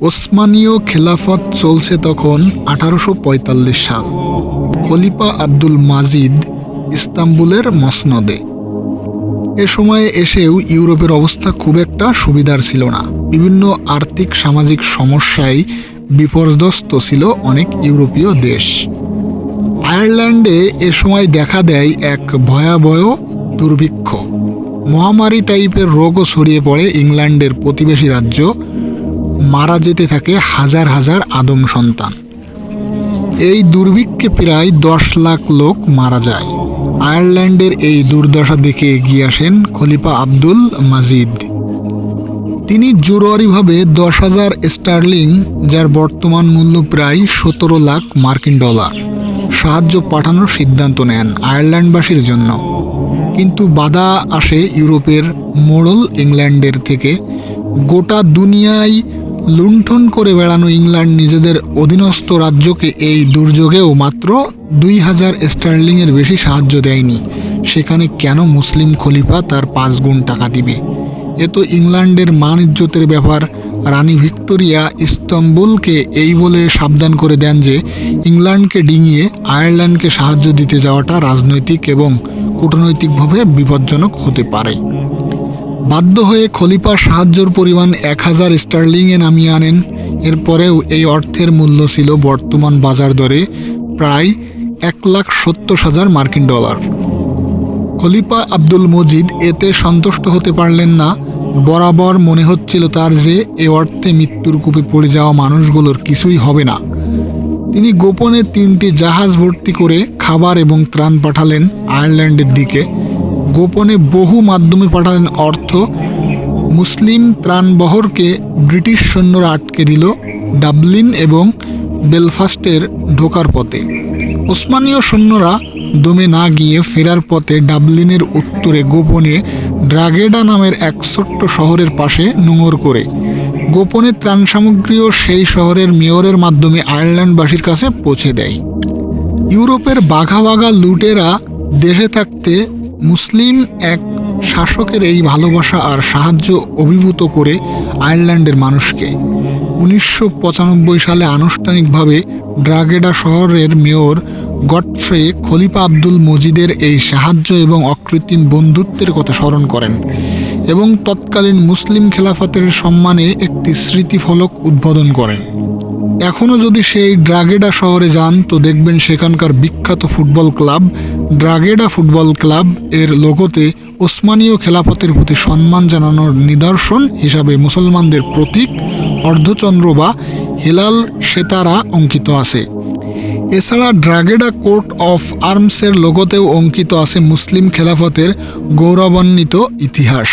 ওসমানীয় খেলাফত চলছে তখন আঠারোশো পঁয়তাল্লিশ সাল। খলিফা আব্দুল মাজিদ ইস্তাম্বুলের মসনদে। এ সময়ে এসেও ইউরোপের অবস্থা খুব একটা সুবিধার ছিল না। বিভিন্ন আর্থিক সামাজিক সমস্যায় বিপর্যস্ত ছিল অনেক ইউরোপীয় দেশ। আয়ারল্যান্ডে এ সময় দেখা দেয় এক ভয়াবহ দুর্ভিক্ষ। মহামারী টাইপের রোগও ছড়িয়ে পড়ে ইংল্যান্ডের প্রতিবেশী রাজ্য মারা যেতে থাকে হাজার হাজার আদম সন্তান। এই দুর্ভিক্ষে প্রায় দশ লাখ লোক মারা যায়। আয়ারল্যান্ডের এই দুর্দশা দেখে এগিয়ে আসেন খলিফা আব্দুল মাজিদ। তিনি জরুরিভাবে দশ হাজার স্টার্লিং, যার বর্তমান মূল্য প্রায় সতেরো লাখ মার্কিন ডলার, সাহায্য পাঠানোর সিদ্ধান্ত নেন আয়ারল্যান্ডবাসীর জন্য। কিন্তু বাধা আসে ইউরোপের মোড়ল ইংল্যান্ডের থেকে। গোটা দুনিয়ায় লুণ্ঠন করে বেড়ানো ইংল্যান্ড নিজেদের অধীনস্থ রাজ্যকে এই দুর্যোগেও মাত্র দুই হাজার স্টার্লিংয়ের বেশি সাহায্য দেয়নি। সেখানে কেন মুসলিম খলিফা তার পাঁচ গুণ টাকা দিবে? এ তো ইংল্যান্ডের মান ইজ্জতের ব্যাপার। রানী ভিক্টোরিয়া ইস্তম্বুলকে এই বলে সাবধান করে দেন যে, ইংল্যান্ডকে ডিঙিয়ে আয়ারল্যান্ডকে সাহায্য দিতে যাওয়াটা রাজনৈতিক এবং কূটনৈতিকভাবে বিপজ্জনক হতে পারে। বাধ্য হয়ে খলিফা সাহায্যর পরিমাণ এক হাজার স্টার্লিংয়ে নামিয়ে আনেন। এরপরেও এই অর্থের মূল্য ছিল বর্তমান বাজার দরে প্রায় এক লাখ সত্তর হাজার মার্কিন ডলার। খলিফা আব্দুল মজিদ এতে সন্তুষ্ট হতে পারলেন না। বরাবর মনে হচ্ছিল তার যে এ অর্থে মৃত্যুর কূপে পড়ে যাওয়া মানুষগুলোর কিছুই হবে না। তিনি গোপনে তিনটি জাহাজ ভর্তি করে খাবার এবং ত্রাণ পাঠালেন আয়ারল্যান্ডের দিকে। গোপনে বহু মাধ্যমে পাঠালেন অর্থ। মুসলিম ত্রাণবহরকে ব্রিটিশ সৈন্যরা আটকে দিল ডাবলিন এবং বেলফাস্টের ঢোকার পথে। ওসমানীয় সৈন্যরা দমে না গিয়ে ফেরার পথে ডাবলিনের উত্তরে গোপনে ড্রাগেডা নামের এক ছোট্ট শহরের পাশে নোঙর করে। গোপনে ত্রাণ সামগ্রীও সেই শহরের মেয়রের মাধ্যমে আয়ারল্যান্ডবাসীর কাছে পৌঁছে দেয়। ইউরোপের বাঘা বাঘা লুটেরা দেশে থাকতে মুসলিম এক শাসকের এই ভালোবাসা আর সাহায্য অভিভূত করে আয়ারল্যান্ডের মানুষকে। উনিশশো পঁচানব্বই সালে আনুষ্ঠানিকভাবে ড্রাগেডা শহরের মেয়র গডফ্রে খলিফা আব্দুল মজিদের এই সাহায্য এবং অকৃত্রিম বন্ধুত্বের কথা স্মরণ করেন এবং তৎকালীন মুসলিম খেলাফতের সম্মানে একটি স্মৃতিফলক উদ্বোধন করেন। এখনও যদি সেই ড্রাগেডা শহরে যান, তো দেখবেন সেখানকার বিখ্যাত football club Drogheda football club এর লোগোতে ওসমানীয় খেলাফতের প্রতি সম্মান জানানোর নিদর্শন হিসাবে মুসলমানদের প্রতীক অর্ধচন্দ্র বা হেলাল সেতারা অঙ্কিত আছে। এছাড়া ড্রাগেডা কোর্ট অফ আর্মসের লোগোতেও অঙ্কিত আছে মুসলিম খেলাফতের গৌরবান্বিত ইতিহাস।